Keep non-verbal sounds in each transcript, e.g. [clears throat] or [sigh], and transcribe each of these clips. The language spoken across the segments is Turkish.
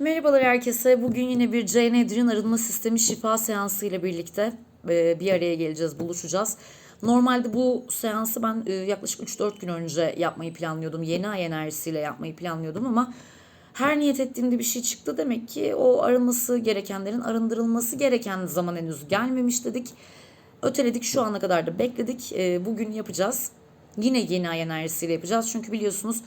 Merhabalar herkese. Bugün yine bir Jane Edrin arınma sistemi şifa seansı ile birlikte e, bir araya geleceğiz, buluşacağız. Normalde bu seansı ben e, yaklaşık 3-4 gün önce yapmayı planlıyordum. Yeni ay enerjisiyle yapmayı planlıyordum ama her niyet ettiğimde bir şey çıktı. Demek ki o arınması gerekenlerin arındırılması gereken zaman henüz gelmemiş dedik. Öteledik şu ana kadar da bekledik. E, Bugün yapacağız. Yine yeni ay enerjisiyle yapacağız. Çünkü biliyorsunuz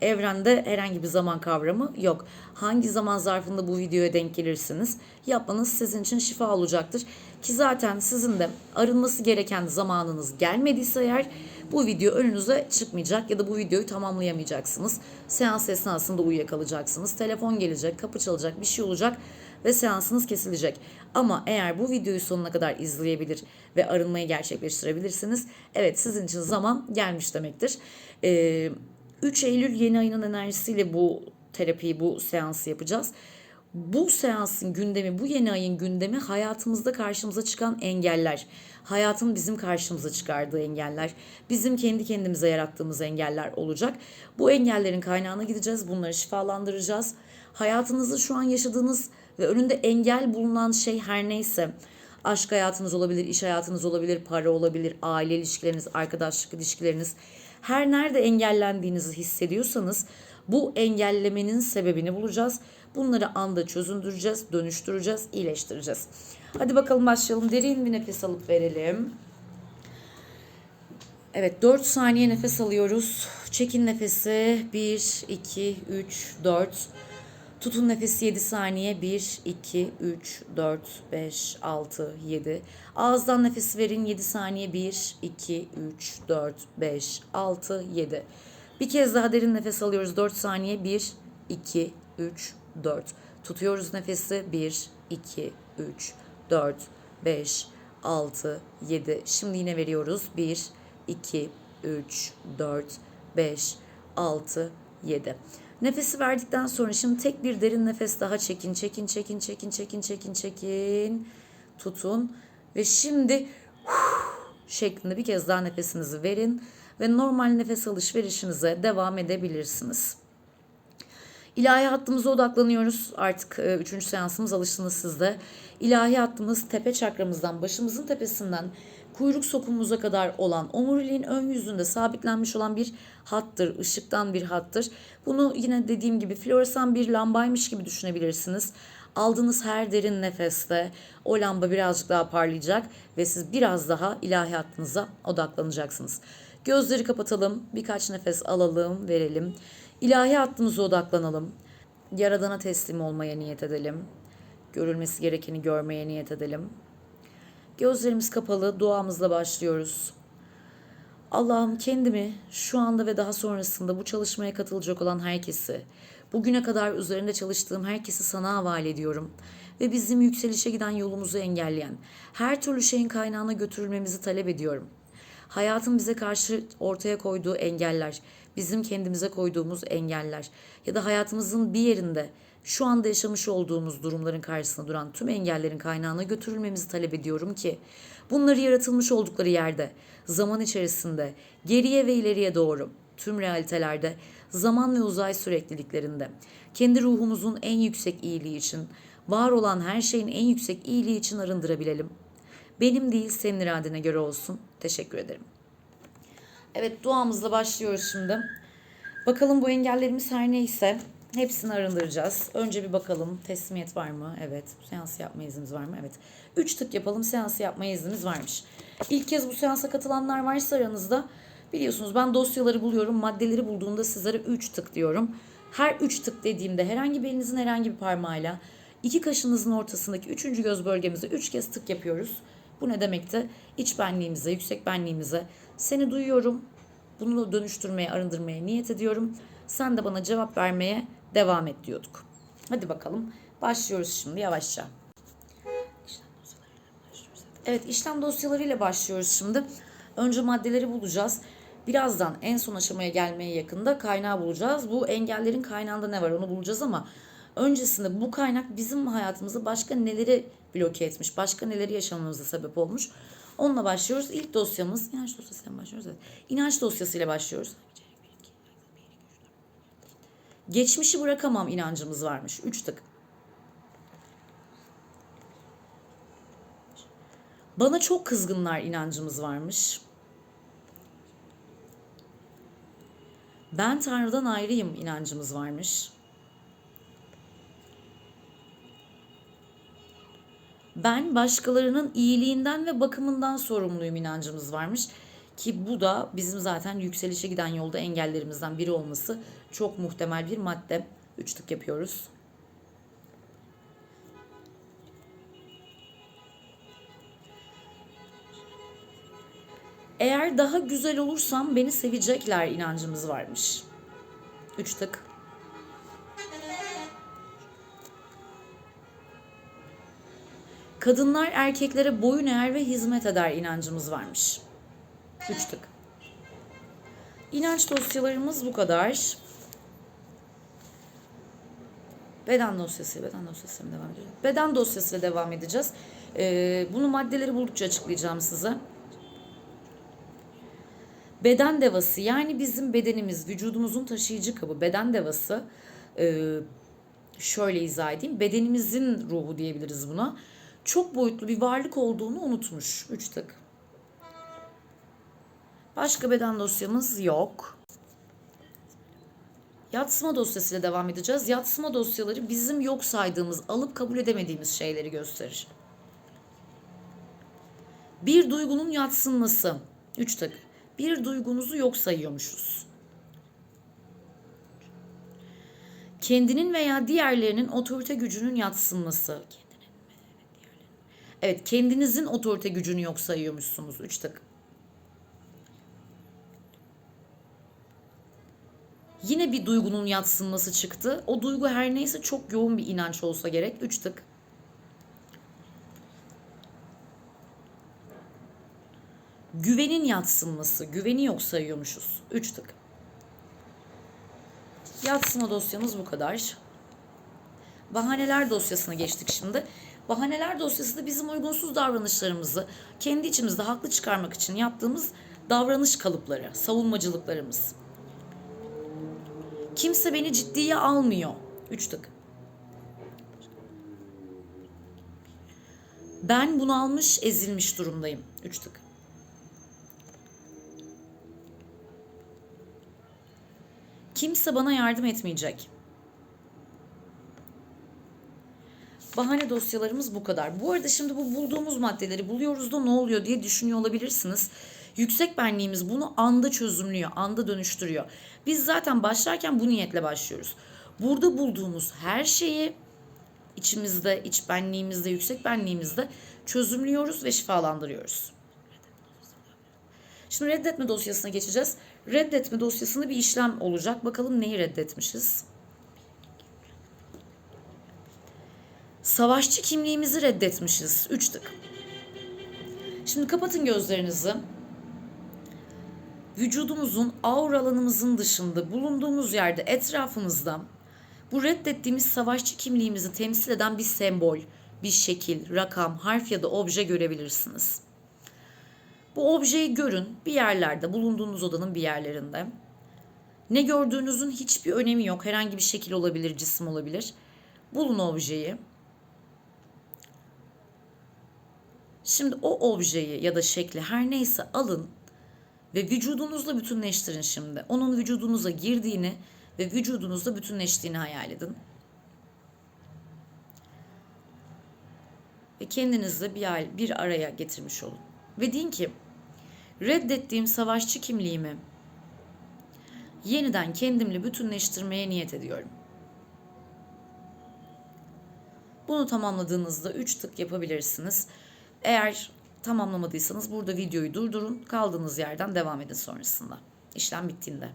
evrende herhangi bir zaman kavramı yok. Hangi zaman zarfında bu videoya denk gelirsiniz yapmanız sizin için şifa olacaktır. Ki zaten sizin de arınması gereken zamanınız gelmediyse eğer bu video önünüze çıkmayacak ya da bu videoyu tamamlayamayacaksınız. Seans esnasında uyuyakalacaksınız. Telefon gelecek, kapı çalacak, bir şey olacak ve seansınız kesilecek. Ama eğer bu videoyu sonuna kadar izleyebilir ve arınmayı gerçekleştirebilirsiniz. Evet sizin için zaman gelmiş demektir. Ee, 3 Eylül yeni ayının enerjisiyle bu terapiyi, bu seansı yapacağız. Bu seansın gündemi, bu yeni ayın gündemi hayatımızda karşımıza çıkan engeller. Hayatın bizim karşımıza çıkardığı engeller. Bizim kendi kendimize yarattığımız engeller olacak. Bu engellerin kaynağına gideceğiz. Bunları şifalandıracağız. Hayatınızda şu an yaşadığınız ve önünde engel bulunan şey her neyse aşk hayatınız olabilir, iş hayatınız olabilir, para olabilir, aile ilişkileriniz, arkadaşlık ilişkileriniz. Her nerede engellendiğinizi hissediyorsanız bu engellemenin sebebini bulacağız. Bunları anda çözündüreceğiz, dönüştüreceğiz, iyileştireceğiz. Hadi bakalım başlayalım. Derin bir nefes alıp verelim. Evet 4 saniye nefes alıyoruz. Çekin nefesi. 1, 2, 3, 4. Tutun nefesi 7 saniye. 1, 2, 3, 4, 5, 6, 7. Ağızdan nefesi verin 7 saniye. 1, 2, 3, 4, 5, 6, 7. Bir kez daha derin nefes alıyoruz 4 saniye. 1, 2, 3, 4. Tutuyoruz nefesi. 1, 2, 3, 4, 5, 6, 7. Şimdi yine veriyoruz. 1, 2, 3, 4, 5, 6, 7. Nefesi verdikten sonra şimdi tek bir derin nefes daha çekin, çekin, çekin, çekin, çekin, çekin, çekin. Tutun ve şimdi şeklinde bir kez daha nefesinizi verin ve normal nefes alışverişinize devam edebilirsiniz. İlahi hattımıza odaklanıyoruz. Artık e, üçüncü seansımız alıştınız siz de. İlahi hattımız tepe çakramızdan, başımızın tepesinden kuyruk sokumumuza kadar olan omuriliğin ön yüzünde sabitlenmiş olan bir hattır. ışıktan bir hattır. Bunu yine dediğim gibi floresan bir lambaymış gibi düşünebilirsiniz. Aldığınız her derin nefeste o lamba birazcık daha parlayacak ve siz biraz daha ilahi hattınıza odaklanacaksınız. Gözleri kapatalım, birkaç nefes alalım, verelim. İlahi hattımıza odaklanalım. Yaradana teslim olmaya niyet edelim. Görülmesi gerekeni görmeye niyet edelim. Gözlerimiz kapalı, duamızla başlıyoruz. Allah'ım kendimi şu anda ve daha sonrasında bu çalışmaya katılacak olan herkesi, bugüne kadar üzerinde çalıştığım herkesi sana havale ediyorum ve bizim yükselişe giden yolumuzu engelleyen her türlü şeyin kaynağına götürülmemizi talep ediyorum. Hayatın bize karşı ortaya koyduğu engeller, bizim kendimize koyduğumuz engeller ya da hayatımızın bir yerinde şu anda yaşamış olduğumuz durumların karşısında duran tüm engellerin kaynağına götürülmemizi talep ediyorum ki bunları yaratılmış oldukları yerde, zaman içerisinde, geriye ve ileriye doğru tüm realitelerde, zaman ve uzay sürekliliklerinde kendi ruhumuzun en yüksek iyiliği için, var olan her şeyin en yüksek iyiliği için arındırabilelim. Benim değil senin iradene göre olsun. Teşekkür ederim. Evet duamızla başlıyoruz şimdi. Bakalım bu engellerimiz her neyse hepsini arındıracağız. Önce bir bakalım teslimiyet var mı? Evet. Seans yapma iznimiz var mı? Evet. 3 tık yapalım seans yapma iznimiz varmış. İlk kez bu seansa katılanlar varsa aranızda biliyorsunuz ben dosyaları buluyorum. Maddeleri bulduğumda sizlere 3 tık diyorum. Her 3 tık dediğimde herhangi bir elinizin herhangi bir parmağıyla iki kaşınızın ortasındaki üçüncü göz bölgemize 3 kez tık yapıyoruz. Bu ne demekti? İç benliğimize, yüksek benliğimize seni duyuyorum. Bunu dönüştürmeye, arındırmaya niyet ediyorum. Sen de bana cevap vermeye devam et diyorduk. Hadi bakalım. Başlıyoruz şimdi yavaşça. Evet işlem dosyalarıyla başlıyoruz şimdi. Önce maddeleri bulacağız. Birazdan en son aşamaya gelmeye yakında kaynağı bulacağız. Bu engellerin kaynağında ne var onu bulacağız ama öncesinde bu kaynak bizim hayatımızı başka neleri bloke etmiş, başka neleri yaşamamıza sebep olmuş. Onunla başlıyoruz. İlk dosyamız inanç dosyasıyla başlıyoruz. Evet. İnanç dosyasıyla başlıyoruz. Geçmişi bırakamam inancımız varmış. Üç tık. Bana çok kızgınlar inancımız varmış. Ben Tanrı'dan ayrıyım inancımız varmış. Ben başkalarının iyiliğinden ve bakımından sorumluyum inancımız varmış. Ki bu da bizim zaten yükselişe giden yolda engellerimizden biri olması çok muhtemel bir madde. Üç tık yapıyoruz. Eğer daha güzel olursam beni sevecekler inancımız varmış. Üç tık. Kadınlar erkeklere boyun eğer ve hizmet eder inancımız varmış. Üç tık. İnanç dosyalarımız bu kadar. Beden dosyası, beden dosyasıyla devam edeceğiz. Beden dosyasıyla devam edeceğiz. Ee, bunu maddeleri buldukça açıklayacağım size. Beden devası yani bizim bedenimiz, vücudumuzun taşıyıcı kabı. Beden devası e, şöyle izah edeyim. Bedenimizin ruhu diyebiliriz buna. Çok boyutlu bir varlık olduğunu unutmuş. Üç tık. Başka beden dosyamız yok. Yatsıma dosyasıyla devam edeceğiz. Yatsıma dosyaları bizim yok saydığımız, alıp kabul edemediğimiz şeyleri gösterir. Bir duygunun yatsınması. Üç tık. Bir duygunuzu yok sayıyormuşuz. Kendinin veya diğerlerinin otorite gücünün yatsınması. Evet, kendinizin otorite gücünü yok sayıyormuşsunuz. Üç tık. Yine bir duygunun yatsınması çıktı. O duygu her neyse çok yoğun bir inanç olsa gerek. Üç tık. Güvenin yatsınması. Güveni yok sayıyormuşuz. Üç tık. Yatsıma dosyamız bu kadar. Bahaneler dosyasına geçtik şimdi. Bahaneler dosyası da bizim uygunsuz davranışlarımızı kendi içimizde haklı çıkarmak için yaptığımız davranış kalıpları, savunmacılıklarımız. Kimse beni ciddiye almıyor. Üç tık. Ben bunalmış, ezilmiş durumdayım. Üç tık. Kimse bana yardım etmeyecek. Bahane dosyalarımız bu kadar. Bu arada şimdi bu bulduğumuz maddeleri buluyoruz da ne oluyor diye düşünüyor olabilirsiniz. Yüksek benliğimiz bunu anda çözümlüyor, anda dönüştürüyor. Biz zaten başlarken bu niyetle başlıyoruz. Burada bulduğumuz her şeyi içimizde, iç benliğimizde, yüksek benliğimizde çözümlüyoruz ve şifalandırıyoruz. Şimdi reddetme dosyasına geçeceğiz. Reddetme dosyasında bir işlem olacak. Bakalım neyi reddetmişiz? Savaşçı kimliğimizi reddetmişiz. Üç tık. Şimdi kapatın gözlerinizi. Vücudumuzun aura alanımızın dışında bulunduğumuz yerde etrafımızda bu reddettiğimiz savaşçı kimliğimizi temsil eden bir sembol, bir şekil, rakam, harf ya da obje görebilirsiniz. Bu objeyi görün bir yerlerde, bulunduğunuz odanın bir yerlerinde. Ne gördüğünüzün hiçbir önemi yok. Herhangi bir şekil olabilir, cisim olabilir. Bulun objeyi. Şimdi o objeyi ya da şekli her neyse alın ve vücudunuzla bütünleştirin şimdi. Onun vücudunuza girdiğini ve vücudunuzla bütünleştiğini hayal edin. Ve kendinizle bir, bir araya getirmiş olun. Ve deyin ki reddettiğim savaşçı kimliğimi yeniden kendimle bütünleştirmeye niyet ediyorum. Bunu tamamladığınızda 3 tık yapabilirsiniz. Eğer tamamlamadıysanız burada videoyu durdurun. Kaldığınız yerden devam edin sonrasında. İşlem bittiğinde.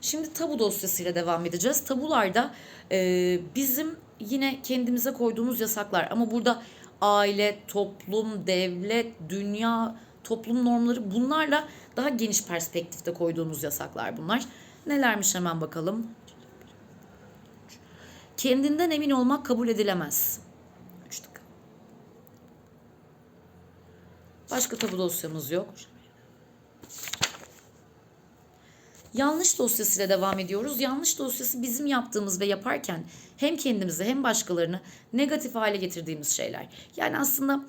Şimdi tabu dosyasıyla devam edeceğiz. Tabularda e, bizim yine kendimize koyduğumuz yasaklar ama burada aile, toplum, devlet, dünya, toplum normları bunlarla daha geniş perspektifte koyduğumuz yasaklar bunlar. Nelermiş hemen bakalım. Kendinden emin olmak kabul edilemez. Üç dakika. Başka tabu dosyamız yok. Yanlış dosyasıyla devam ediyoruz. Yanlış dosyası bizim yaptığımız ve yaparken hem kendimizi hem başkalarını negatif hale getirdiğimiz şeyler. Yani aslında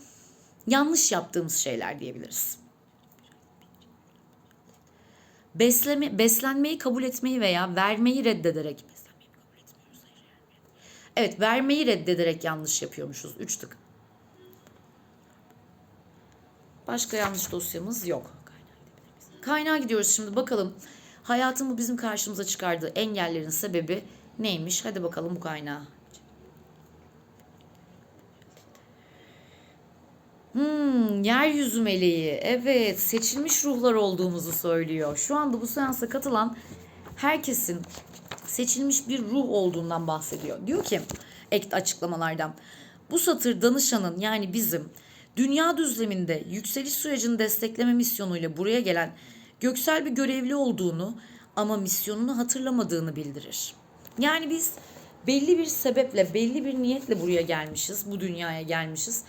yanlış yaptığımız şeyler diyebiliriz. Besleme, beslenmeyi kabul etmeyi veya vermeyi reddederek Evet vermeyi reddederek yanlış yapıyormuşuz. Üç tık. Başka yanlış dosyamız yok. Kaynağa gidiyoruz şimdi bakalım. Hayatın bu bizim karşımıza çıkardığı engellerin sebebi neymiş? Hadi bakalım bu kaynağa. Hmm, yeryüzü meleği. Evet, seçilmiş ruhlar olduğumuzu söylüyor. Şu anda bu seansa katılan herkesin seçilmiş bir ruh olduğundan bahsediyor. Diyor ki ek açıklamalardan. Bu satır danışanın yani bizim dünya düzleminde yükseliş sürecini destekleme misyonuyla buraya gelen göksel bir görevli olduğunu ama misyonunu hatırlamadığını bildirir. Yani biz belli bir sebeple, belli bir niyetle buraya gelmişiz, bu dünyaya gelmişiz.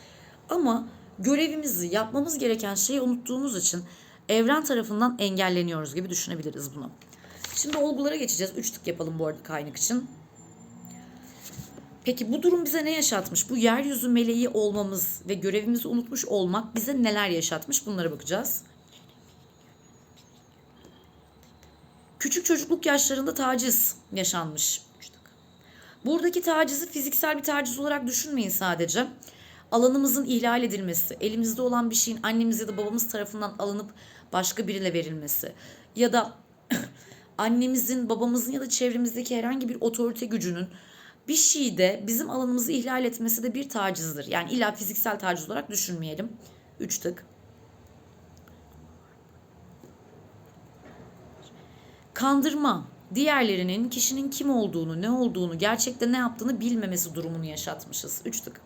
Ama görevimizi, yapmamız gereken şeyi unuttuğumuz için evren tarafından engelleniyoruz gibi düşünebiliriz bunu. Şimdi olgulara geçeceğiz. Üç tık yapalım bu arada kaynak için. Peki bu durum bize ne yaşatmış? Bu yeryüzü meleği olmamız ve görevimizi unutmuş olmak bize neler yaşatmış? Bunlara bakacağız. Küçük çocukluk yaşlarında taciz yaşanmış. Buradaki tacizi fiziksel bir taciz olarak düşünmeyin sadece. Alanımızın ihlal edilmesi, elimizde olan bir şeyin annemiz ya da babamız tarafından alınıp başka birine verilmesi ya da [clears throat] annemizin, babamızın ya da çevremizdeki herhangi bir otorite gücünün bir şeyde bizim alanımızı ihlal etmesi de bir tacizdir. Yani illa fiziksel taciz olarak düşünmeyelim. Üç tık. Kandırma, diğerlerinin kişinin kim olduğunu, ne olduğunu, gerçekte ne yaptığını bilmemesi durumunu yaşatmışız. Üç tık.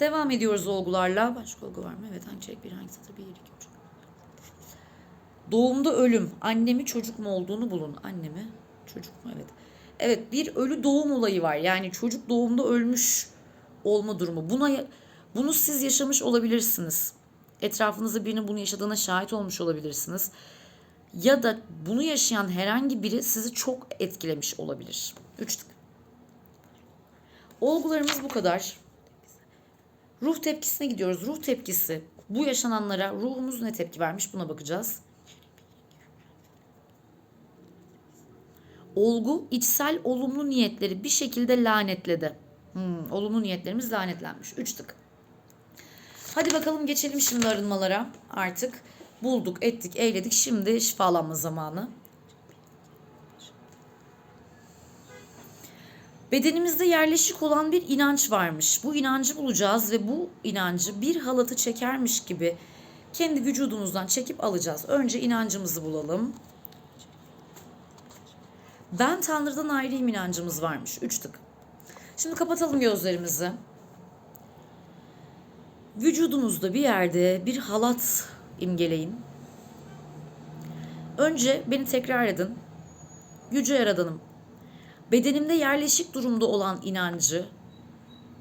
Devam ediyoruz olgularla. Başka olgu var mı? Evet hangi bir hangi satır bir, iki, üç. Doğumda ölüm. Annemi çocuk mu olduğunu bulun. Annemi çocuk mu? Evet. Evet bir ölü doğum olayı var. Yani çocuk doğumda ölmüş olma durumu. Buna bunu siz yaşamış olabilirsiniz. Etrafınızda birinin bunu yaşadığına şahit olmuş olabilirsiniz. Ya da bunu yaşayan herhangi biri sizi çok etkilemiş olabilir. Üç. Olgularımız bu kadar. Ruh tepkisine gidiyoruz. Ruh tepkisi. Bu yaşananlara ruhumuz ne tepki vermiş buna bakacağız. Olgu içsel olumlu niyetleri bir şekilde lanetledi. Hmm, olumlu niyetlerimiz lanetlenmiş. Üç tık. Hadi bakalım geçelim şimdi arınmalara. Artık bulduk, ettik, eyledik. Şimdi şifalanma zamanı. Bedenimizde yerleşik olan bir inanç varmış. Bu inancı bulacağız ve bu inancı bir halatı çekermiş gibi kendi vücudumuzdan çekip alacağız. Önce inancımızı bulalım. Ben Tanrı'dan ayrıyım inancımız varmış. Üç tık. Şimdi kapatalım gözlerimizi. Vücudunuzda bir yerde bir halat imgeleyin. Önce beni tekrar edin. Yüce Yaradanım, bedenimde yerleşik durumda olan inancı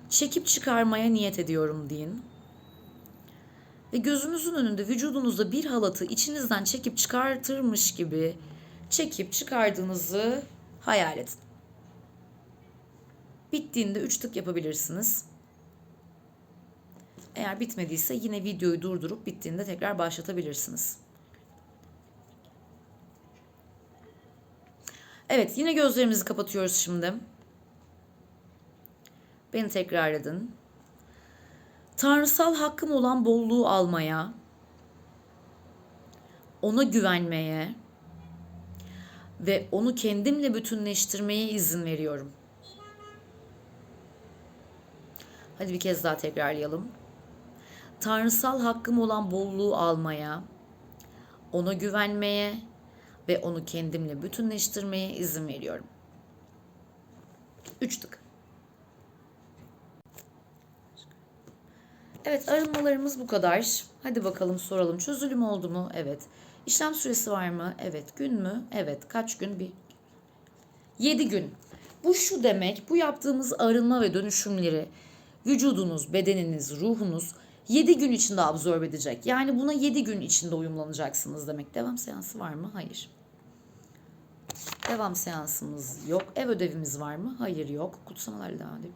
çekip çıkarmaya niyet ediyorum deyin. Ve gözünüzün önünde vücudunuzda bir halatı içinizden çekip çıkartırmış gibi çekip çıkardığınızı hayal edin. Bittiğinde 3 tık yapabilirsiniz. Eğer bitmediyse yine videoyu durdurup bittiğinde tekrar başlatabilirsiniz. Evet yine gözlerimizi kapatıyoruz şimdi. Beni tekrar edin. Tanrısal hakkım olan bolluğu almaya, ona güvenmeye ve onu kendimle bütünleştirmeye izin veriyorum. Hadi bir kez daha tekrarlayalım. Tanrısal hakkım olan bolluğu almaya, ona güvenmeye ve onu kendimle bütünleştirmeye izin veriyorum. Üç tık. Evet arınmalarımız bu kadar. Hadi bakalım soralım. Çözülüm oldu mu? Evet. İşlem süresi var mı? Evet. Gün mü? Evet. Kaç gün? Bir. Yedi gün. Bu şu demek. Bu yaptığımız arınma ve dönüşümleri vücudunuz, bedeniniz, ruhunuz 7 gün içinde absorbe edecek. Yani buna 7 gün içinde uyumlanacaksınız demek. Devam seansı var mı? Hayır. Devam seansımız yok. Ev ödevimiz var mı? Hayır yok. Kutsamalar devam edelim.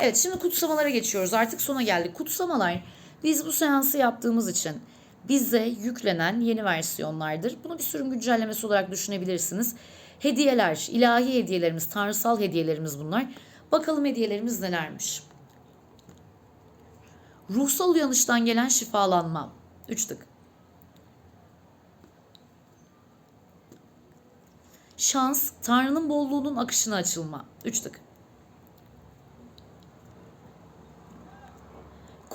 Evet şimdi kutsamalara geçiyoruz. Artık sona geldik. Kutsamalar biz bu seansı yaptığımız için bize yüklenen yeni versiyonlardır. Bunu bir sürüm güncellemesi olarak düşünebilirsiniz. Hediyeler, ilahi hediyelerimiz, tanrısal hediyelerimiz bunlar. Bakalım hediyelerimiz nelermiş. Ruhsal uyanıştan gelen şifalanma. Üç tık. Şans, Tanrı'nın bolluğunun akışına açılma. Üç tık.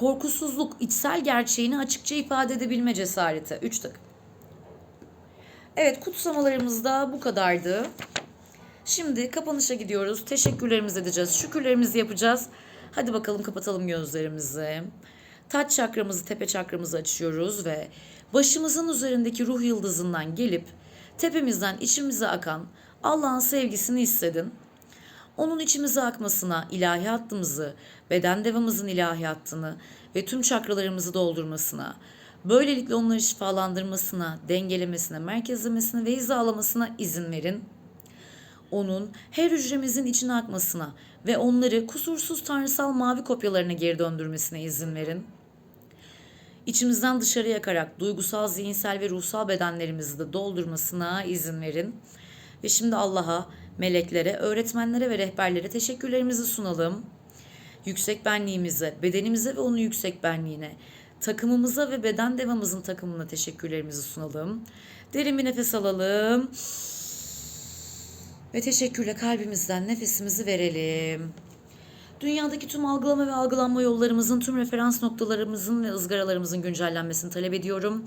Korkusuzluk, içsel gerçeğini açıkça ifade edebilme cesareti. Üç tık. Evet kutsamalarımız da bu kadardı. Şimdi kapanışa gidiyoruz. Teşekkürlerimizi edeceğiz. Şükürlerimizi yapacağız. Hadi bakalım kapatalım gözlerimizi. Taç çakramızı, tepe çakramızı açıyoruz ve başımızın üzerindeki ruh yıldızından gelip tepemizden içimize akan Allah'ın sevgisini hissedin. Onun içimize akmasına, ilahi hattımızı, beden devamızın ilahi hattını ve tüm çakralarımızı doldurmasına, böylelikle onları şifalandırmasına, dengelemesine, merkezlemesine ve hizalamasına izin verin onun her hücremizin içine akmasına ve onları kusursuz tanrısal mavi kopyalarına geri döndürmesine izin verin. İçimizden dışarıya akarak duygusal, zihinsel ve ruhsal bedenlerimizi de doldurmasına izin verin. Ve şimdi Allah'a, meleklere, öğretmenlere ve rehberlere teşekkürlerimizi sunalım. Yüksek benliğimize, bedenimize ve onun yüksek benliğine, takımımıza ve beden devamızın takımına teşekkürlerimizi sunalım. Derin bir nefes alalım. Ve teşekkürle kalbimizden nefesimizi verelim. Dünyadaki tüm algılama ve algılanma yollarımızın, tüm referans noktalarımızın ve ızgaralarımızın güncellenmesini talep ediyorum.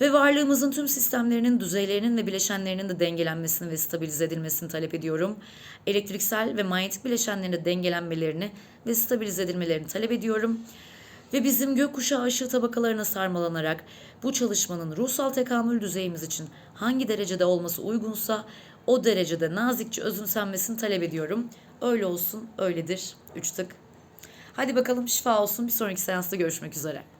Ve varlığımızın tüm sistemlerinin, düzeylerinin ve bileşenlerinin de dengelenmesini ve stabilize edilmesini talep ediyorum. Elektriksel ve manyetik bileşenlerin de dengelenmelerini ve stabilize edilmelerini talep ediyorum. Ve bizim gökkuşağı ışığı tabakalarına sarmalanarak bu çalışmanın ruhsal tekamül düzeyimiz için hangi derecede olması uygunsa o derecede nazikçe özümsenmesini talep ediyorum. Öyle olsun, öyledir. Üç tık. Hadi bakalım şifa olsun. Bir sonraki seansta görüşmek üzere.